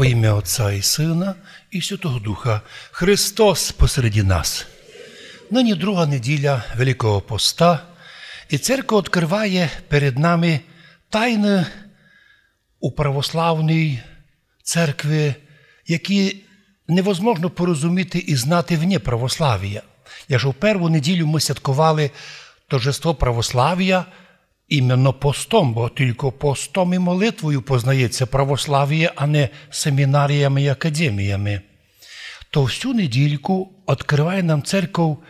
Во ім'я Отця і Сина, і Святого Духа, Христос посереді нас. Нині друга неділя Великого Поста, і церква відкриває перед нами тайни у православній церкві, які невозможно порозуміти і знати вне православ'я. Якщо в першу неділю ми святкували торжество православ'я, іменно постом, бо тільки постом і молитвою познається православ'я, а не семінаріями і академіями, то всю недільку відкриває нам церков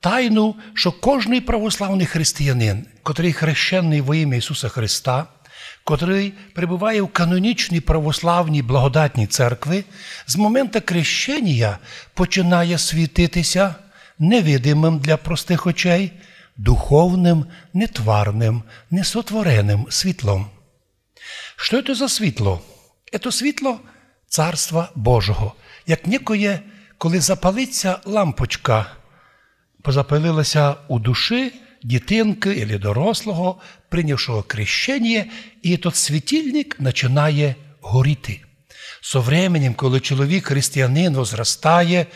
тайну, що кожний православний християнин, котрий хрещений во ім'я Ісуса Христа, котрий перебуває в канонічній православній благодатній церкві, з моменту хрещення починає світитися невидимим для простих очей, духовним, нетварним, несотвореним світлом. Що це за світло? Це світло Царства Божого. Як некоє, коли запалиться лампочка, позапалилася у душі дитинки або дорослого, прийнявшого крещення, і той світильник починає горіти. Со временем, коли чоловік християнин возрастає,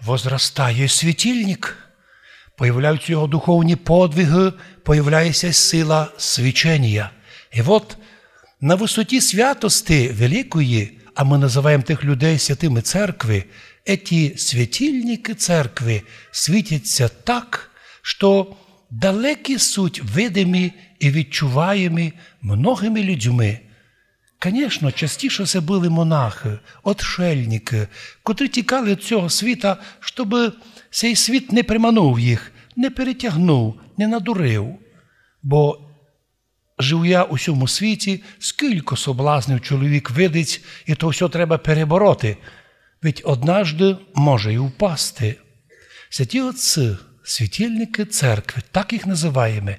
возрастає світильник, появляються його духовні подвиги, появляється сила свічення. І от на висоті святости великої, а ми називаємо тих людей святими церкви, эти светильники церкви світяться так, що далекі суть видимі і відчуваємі многими людьми. Звісно, частіше це були монахи, отшельники, котрі тікали від цього світа, щоб цей світ не приманув їх, не перетягнув, не надурив. Бо живя у цьому світі, скільки соблазнив чоловік видить, і то все треба перебороти. Ведь однажды може і впасти. Святі отці, світильники церкви, так їх називаємо.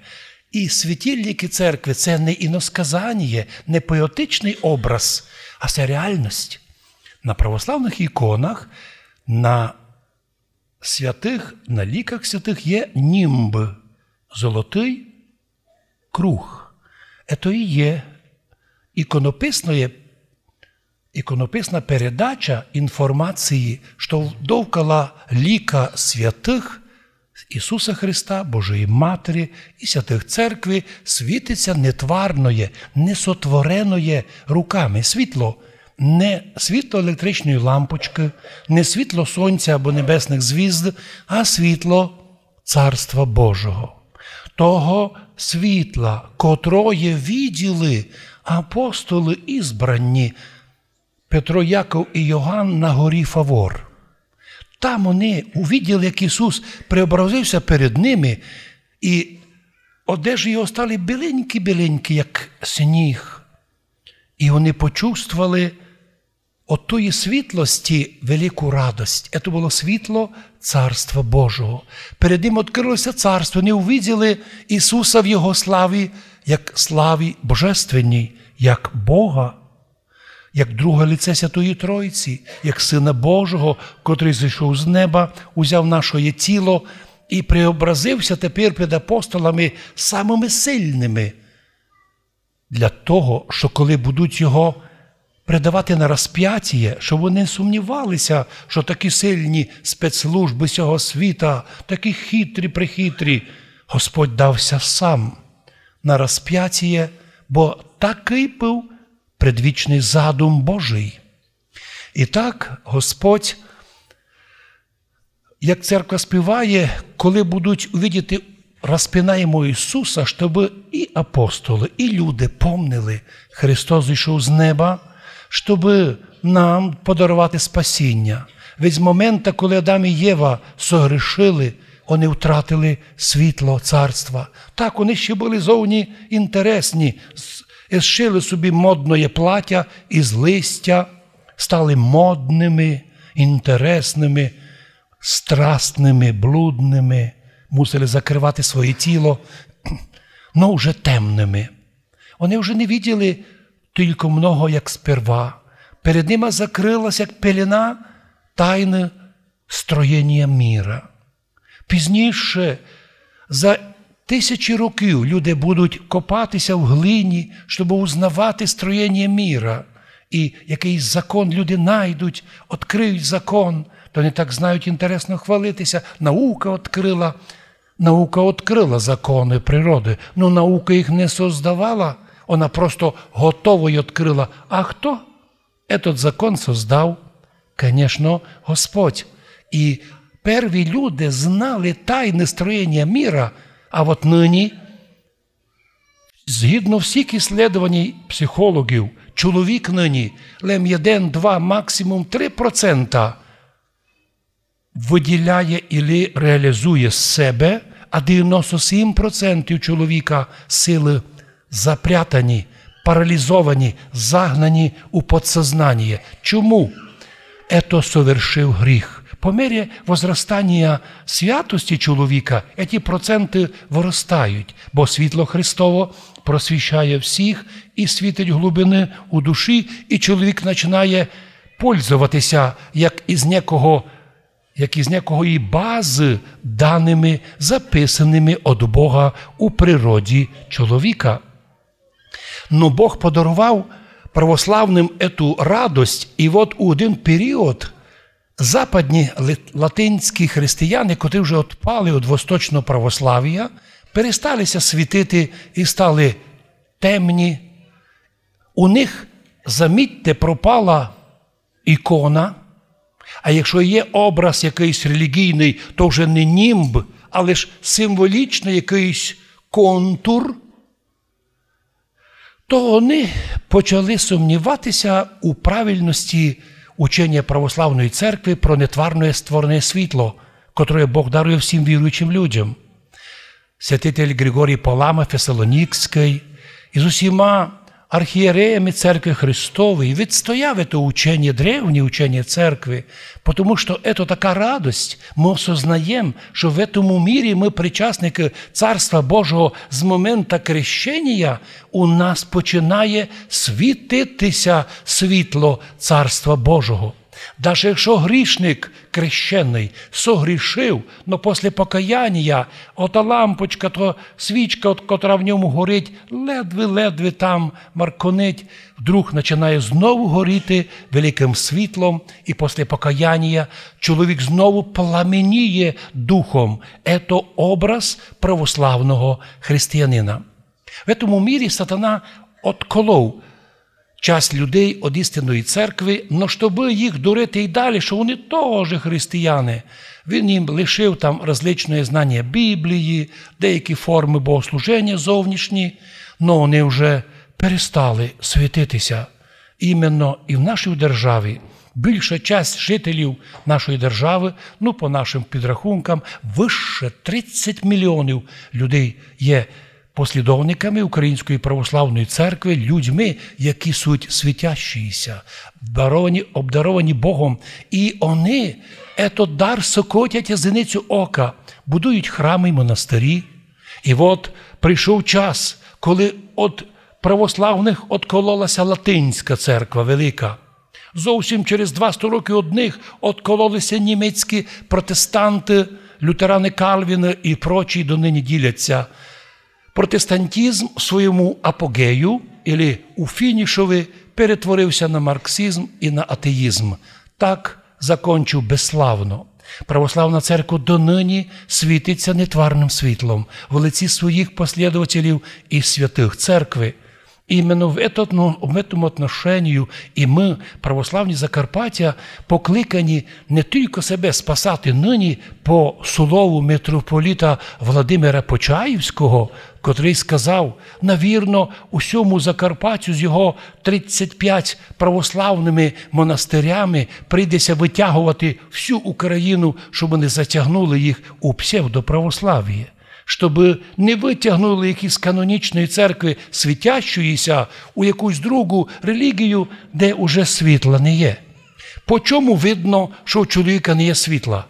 І світильники церкви це не іносказання, не поетичний образ, а це реальність. На православних іконах, на святих, на ліках святих є німб, золотий круг. Це і є іконописне іконописна передача інформації, що довкола ліка святих Ісуса Христа, Божої Матері і святих церкви світиться нетварноє, несотвореноє руками світло. Не світло електричної лампочки, не світло сонця або небесних звізд, а світло Царства Божого. Того світла, котроє відділи апостоли ізбрані Петро, Яков і Йоганн на горі Фавор. Там вони увиділи, як Ісус преобразився перед ними, і одежі його стали біленькі-біленькі, як сніг. І вони почувствували от тої світлості велику радость. Це було світло Царства Божого. Перед ним відкрилося царство. Вони увиділи Ісуса в Його славі, як славі Божественній, як Бога як друге лице Святої Тройці, як Сина Божого, котрий зійшов з неба, узяв наше тіло і преобразився тепер перед апостолами самими сильними. Для того, що коли будуть його придавати на розп'яття, щоб вони сумнівалися, що такі сильні спецслужби цього світа, такі хитрі, прихитрі, Господь дався сам на розп'яття, бо такий був предвічний задум Божий. І так Господь, як церква співає, коли будуть увидіти розпинаємо Ісуса, щоб і апостоли, і люди помнили, Христос зійшов з неба, щоб нам подарувати спасіння. Ведь з моменту, коли Адам і Єва согрішили, вони втратили світло царства. Так, вони ще були зовні інтересні, і зшили собі модне плаття із листя, стали модними, інтересними, страстними, блудними, мусили закривати своє тіло, але вже темними. Вони вже не виділи тільки много, як сперва. Перед ними закрилася як пелена тайни строєння міра. Пізніше, за тисячі років, люди будуть копатися в глині, щоб узнавати строєння міра. І якийсь закон люди знайдуть, відкриють закон, то не так знають інтересно хвалитися. Наука відкрила. Наука відкрила закони природи, ну наука їх не создавала, вона просто готово відкрила. А хто? Этот закон создав, звісно, Господь. І перві люди знали тайне строєння міра, а от нині, згідно всіх іслідувань психологів, чоловік нині лем 1, 2, максимум 3% виділяє і реалізує себе, а 97% чоловіка сили запрятані, паралізовані, загнані у подсознання. Чому? Это совершив гріх. По мірі возростання святості чоловіка ці проценти виростають, бо світло Христово просвіщає всіх і світить глибини у душі, і чоловік починає пользуватися як із некого як із некої бази, даними, записаними від Бога у природі чоловіка. Но Бог подарував православним ету радость, і от у один період западні латинські християни, котрі вже відпали від восточного православ'я, пересталися світити і стали темні. У них, замітьте, пропала ікона. А якщо є образ якийсь релігійний, то вже не німб, але ж символічний якийсь контур, то вони почали сумніватися у правильності учення православної церкви про нетварне створене світло, котре Бог дарує всім віруючим людям. Святитель Григорій Палама Фесалонікський із усіма архиереями Церкви Христовой відстояв это учение, древнее учение Церкви, потому что это такая радость. Мы осознаем, что в этом мире мы причасники Царства Божого з момента крещення у нас починає світитися світло Царства Божого. Даже якщо грішник крещений согрішив, но після покаяння ота лампочка, то свічка, котра в ньому горить, ледве-ледве там марконить, вдруг починає знову горіти великим світлом, і після покаяння чоловік знову пламеніє духом. Це образ православного християнина. В цьому мірі сатана отколов часть людей від істинної церкви, но щоб їх дурити і далі, що вони теж християни. Він їм лишив там розличне знання Біблії, деякі форми богослуження зовнішні, але вони вже перестали світитися. Іменно і в нашій державі. Більша часть жителів нашої держави, ну, по нашим підрахункам, вище 30 мільйонів людей є послідовниками Української православної церкви, людьми, які суть світящіся, обдаровані, обдаровані Богом. І вони, этот дар сокотять зеницю ока, будують храми й монастирі. І от прийшов час, коли від православних откололася Латинська церква велика. Зовсім через два сто років одних откололися німецькі протестанти, лютерани Кальвіна і прочі донині діляться протестантизм в своєму апогею, або у фінішові, перетворився на марксизм і на атеїзм. Так закончив безславно. Православна церква донині світиться нетварним світлом в лиці своїх послідователів і святих церкви. Іменно в этому, в этом отношению і ми, православні Закарпаття, покликані не тільки себе спасати нині по слову митрополіта Владимира Почаївського, котрий сказав, навірно, усьому Закарпаттю з його 35 православними монастирями прийдеться витягувати всю Україну, щоб вони затягнули їх у псевдоправослав'я щоб не витягнули із канонічної церкви світящоїся у якусь другу релігію, де уже світла не є. По чому видно, що у чоловіка не є світла?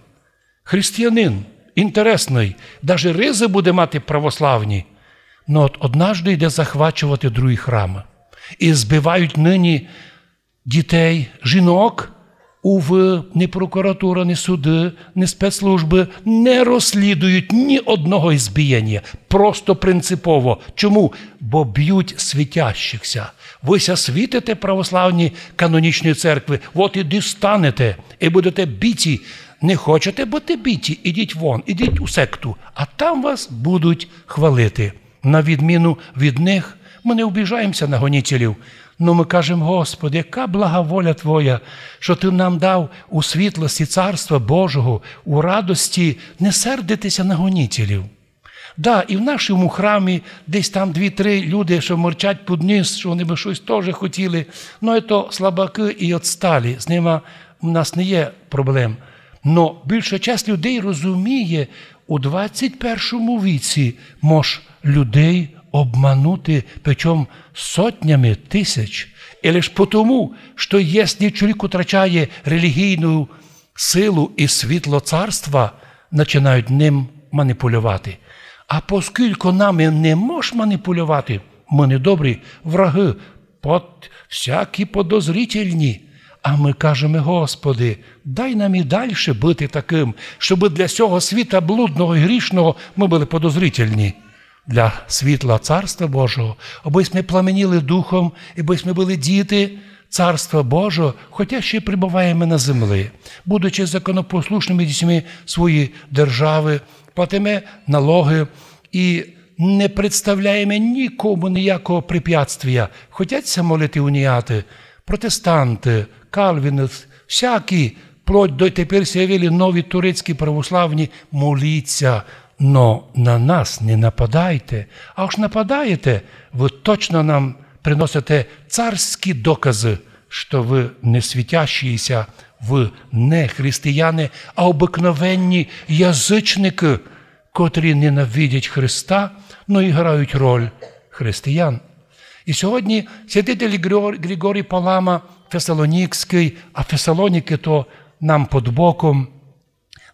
Християнин інтересний, навіть ризи буде мати православні, але от однажды йде захвачувати другі храми. І збивають нині дітей, жінок УВ, ні прокуратура, ні суди, ні спецслужби не розслідують ні одного ізбієння. Просто принципово. Чому? Бо б'ють світящихся. Вися світите православні канонічної церкви, от і дістанете, і будете біті. Не хочете бути біті, ідіть вон, ідіть у секту, а там вас будуть хвалити. На відміну від них, ми не обіжаємося на гонітелів. Ну ми кажемо, Господи, яка блага воля Твоя, що Ти нам дав у світлості Царства Божого, у радості не сердитися на гонітелів. Да, і в нашому храмі десь там дві-три люди, що морчать під низ, що вони би щось теж хотіли. Ну, це слабаки і отсталі. З ними у нас не є проблем. Но більша часть людей розуміє, у 21 віці мож людей обманути, причому сотнями тисяч. І лише тому, що якщо чоловік втрачає релігійну силу і світло царства, починають ним маніпулювати. А оскільки нами не можеш маніпулювати, ми не добрі враги, под всякі подозрительні. А ми кажемо, Господи, дай нам і далі бути таким, щоб для цього світа блудного і грішного ми були подозрительні для світла Царства Божого, аби ми пламеніли духом, аби ми були діти Царства Божого, хоча ще прибуваємо на землі, будучи законопослушними дітьми своєї держави, платимо налоги і не представляємо нікому ніякого препятствия. Хотяться молити уніяти, протестанти, кальвіни, всякі, плоть до тепер з'явили нові турецькі православні, моліться. Но на нас не нападайте, а уж нападаєте, ви точно нам приносите царські докази, що ви не світящіся, ви не християни, а обикновенні язичники, котрі ненавидять Христа, но і грають роль християн. І сьогодні святитель Григорій Палама Фесалонікський, а Фесалоніки то нам під боком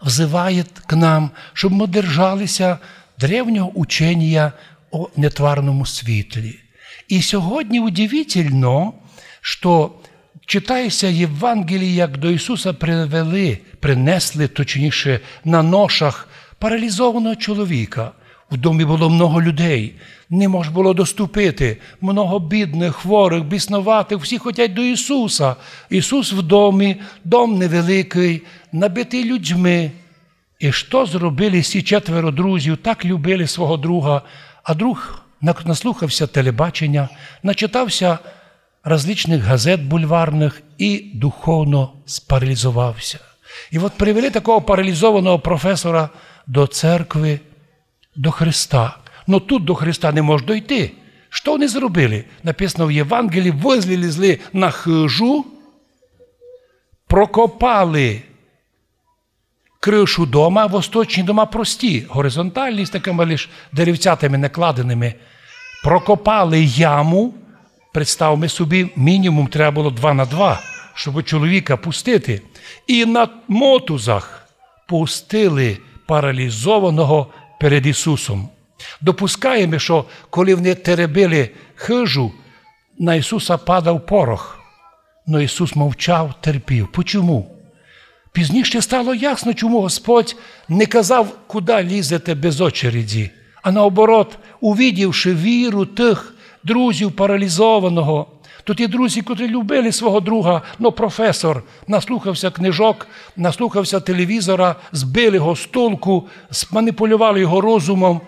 взиває к нам, щоб ми держалися древнього учення о нетварному світлі. І сьогодні удивительно, що читається Євангеліє, як до Ісуса привели, принесли, точніше, на ношах паралізованого чоловіка. В домі було много людей, не можна було доступити, много бідних, хворих, біснуватих, всі хочуть до Ісуса. Ісус в домі, дом невеликий, набитий людьми. І що зробили ці четверо друзів, так любили свого друга, а друг наслухався телебачення, начитався различних газет бульварних і духовно спаралізувався. І от привели такого паралізованого професора до церкви, до Христа. Ну тут до Христа не можна дойти. Що вони зробили? Написано в Євангелії, визлізли на хижу, прокопали кришу дома, восточні дома прості, горизонтальні, з такими лише деревцятами накладеними. Прокопали яму. Представимо собі, мінімум треба було два на два, щоб чоловіка пустити. І на мотузах пустили паралізованого перед Ісусом. Допускаємо, що коли вони теребили хижу, на Ісуса падав порох. Но Ісус мовчав, терпів. Почому? Пізніше стало ясно, чому Господь не казав, куди лізете без очереді, а наоборот, увідівши віру тих друзів паралізованого. Тут є друзі, котрі любили свого друга, но професор наслухався книжок, наслухався телевізора, збили його з толку, маніпулювали його розумом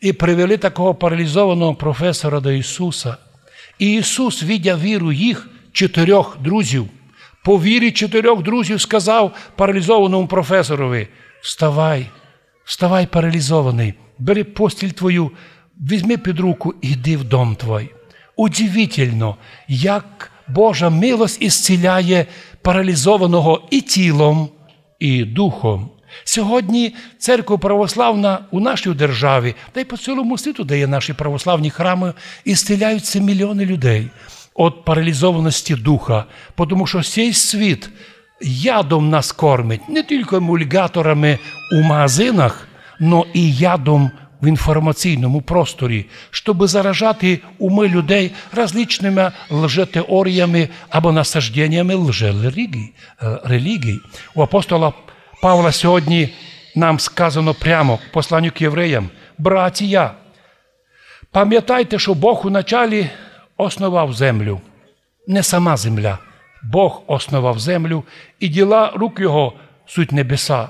і привели такого паралізованого професора до Ісуса. І Ісус, віддя віру їх чотирьох друзів, по вірі чотирьох друзів сказав паралізованому професорові: Вставай, вставай, паралізований, бери постіль твою, візьми під руку і йди в дом твій. Удивительно, як Божа милость ісціляє паралізованого і тілом, і духом. Сьогодні церква православна у нашій державі, та й по цілому світу, де є наші православні храми, ісціляються мільйони людей від паралізованості духа, тому що цей світ ядом нас кормить не тільки емульгаторами у магазинах, але і ядом в інформаційному просторі, щоб заражати уми людей различними лжетеоріями або насажденнями лжерелігій. релігій. У апостола Павла сьогодні нам сказано прямо в посланню к євреям, братія, пам'ятайте, що Бог у началі основав землю, не сама земля. Бог основав землю, і діла рук Його суть небеса.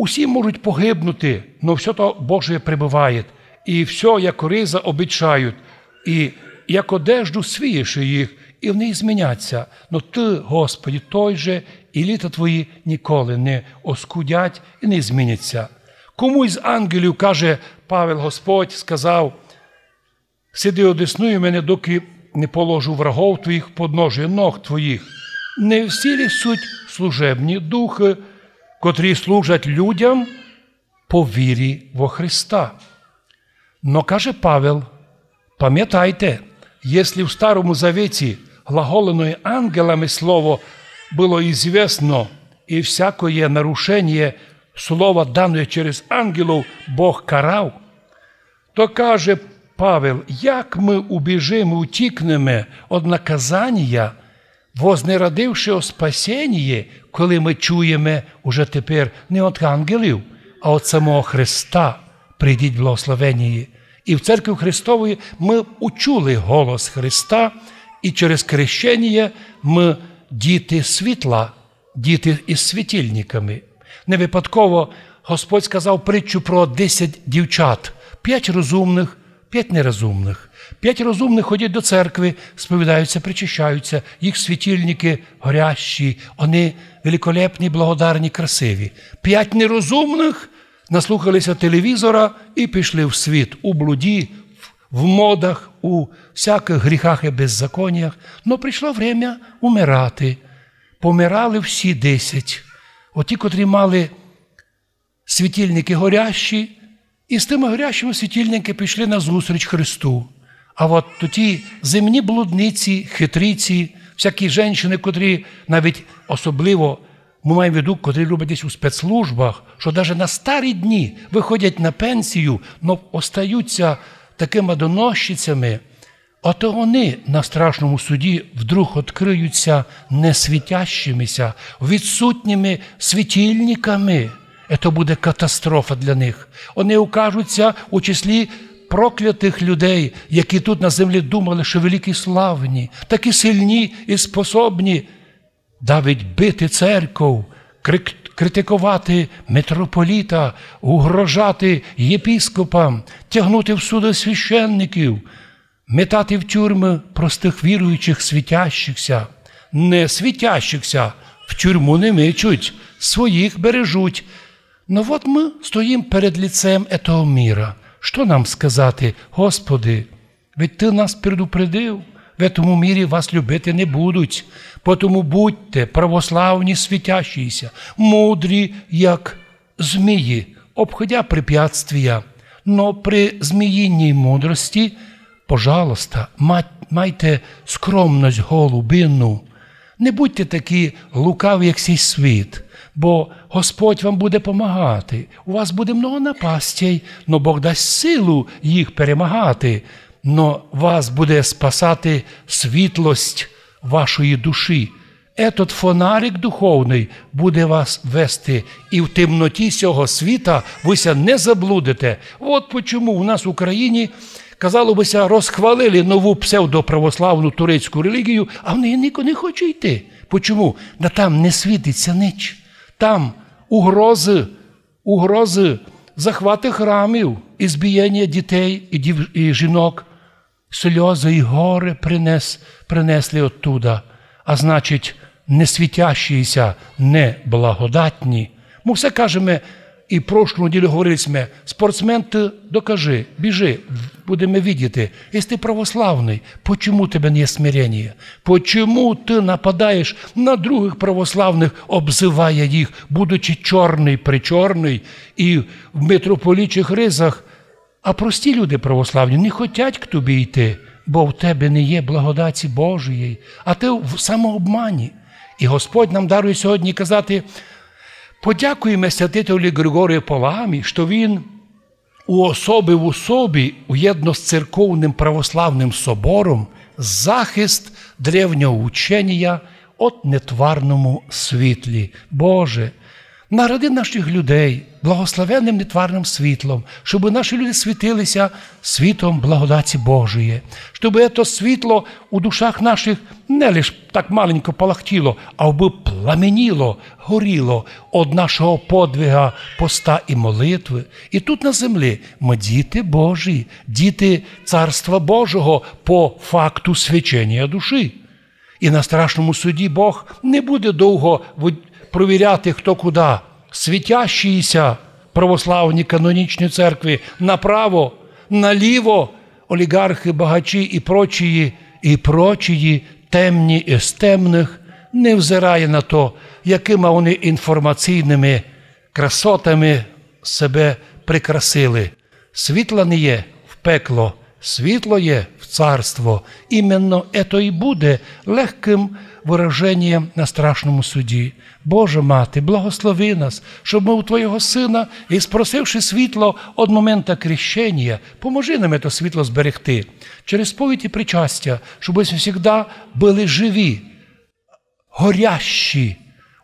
Усі можуть погибнути, но все то Боже прибуває, і все, як риза, обічають, і як одежду свієш їх, і вони зміняться. Но Ти, Господі, той же, і літа твої ніколи не оскудять і не зміняться. Комусь з ангелів, каже Павел Господь, сказав: сиди одеснує мене, доки не положу врагов твоїх подножує ног твоїх. Не всі суть служебні духи, котрі служать людям по вірі во Христа. Но каже Павел, пам'ятайте, якщо в Старому Завіті глаголеное ангелами слово було известно, і всякое нарушення слова, дане через ангелів, Бог карав, то каже Павел, як ми убіжимо, утікнемо від наказання, вознерадивши о спасінні, коли ми чуємо уже тепер не від ангелів, а від самого Христа, прийдіть благословення. І в церкві Христової ми учули голос Христа, і через крещення ми діти світла, діти із світильниками. Не випадково Господь сказав притчу про 10 дівчат, п'ять розумних, п'ять нерозумних. П'ять розумних ходять до церкви, сповідаються, причащаються, їх світильники горящі, вони великолепні, благодарні, красиві. П'ять нерозумних наслухалися телевізора і пішли в світ у блуді, в модах, у всяких гріхах і беззаконнях. Но прийшло время умирати. Помирали всі десять. Оті, котрі мали світильники горящі, і з тими горящими світильники пішли на зустріч Христу. А от ті земні блудниці, хитриці, всякі жінки, котрі навіть особливо ми маємо в виду, котрі люблять десь у спецслужбах, що навіть на старі дні виходять на пенсію, але остаються такими доносчицями, ото вони на страшному суді вдруг відкриються несвітящимися, відсутніми світильниками. Це буде катастрофа для них. Вони окажуться у числі проклятих людей, які тут на землі думали, що великі славні, такі сильні і способні навіть бити церков, критикувати митрополіта, угрожати єпіскопам, тягнути в суди священників, метати в тюрми простих віруючих світящихся, не світящихся, в тюрму не мичуть, своїх бережуть. Ну от ми стоїмо перед лицем этого міра. Що нам сказати, Господи, ведь Ти нас предупредив, в этому мірі вас любити не будуть, тому будьте православні світящіся, мудрі, як змії, обходя препятствия, но при зміїнній мудрості, пожалуйста, майте скромність голубину, не будьте такі лукаві, як сей світ бо Господь вам буде помагати. У вас буде много напастей, но Бог дасть силу їх перемагати, но вас буде спасати світлость вашої душі. Этот фонарик духовний буде вас вести, і в темноті цього світа вися не заблудите. От чому у нас в Україні, казалося, розхвалили нову псевдоправославну турецьку релігію, а в неї ніко не хоче йти. Почому? Да там не світиться нич. Там угрози, угрози, захвати храмів, і збіяння дітей і, дів, і жінок, сльози і гори принес, принесли оттуда, а значить, не світящіся, не благодатні. Ми кажемо, і прошлу неділю говорили ми, спортсмен, ти докажи, біжи, будемо видіти, якщо ти православний, почему тебе не смирення? Почему ти нападаєш на других православних, обзиває їх, будучи чорний, причорний і в митрополічих ризах? А прості люди православні не хочуть к тобі йти, бо в тебе не є благодаті Божої, а ти в самообмані. І Господь нам дарує сьогодні казати. Подякуємо святителю Григорію Полагамі, що він уособив у собі уєдно з церковним православним собором, захист древнього учення от нетварному світлі. Боже, Наради наших людей благословенним нетварним світлом, щоб наші люди світилися світом благодаті Божої, щоб це світло у душах наших не лише так маленько палахтіло, а аби пламеніло, горіло від нашого подвига, поста і молитви. І тут на землі ми діти Божі, діти Царства Божого по факту свячення душі. І на страшному суді Бог не буде довго провіряти, хто куди. Світящіся православні канонічні церкви направо, наліво, олігархи, багачі і прочії, і прочії темні із темних, не взирає на то, якими вони інформаційними красотами себе прикрасили. Світла не є в пекло, світло є в царство. Іменно ето і буде легким вираженням на страшному суді. Боже мати, благослови нас, щоб ми у Твого Сина, і спросивши світло від моменту крещення, поможи нам це світло зберегти через сповідь і причастя, щоб ми завжди були живі, горящі,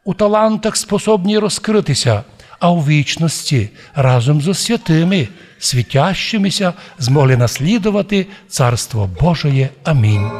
у талантах способні розкритися, а у вічності разом з святими, світящимися, змогли наслідувати Царство Божоє. Амінь.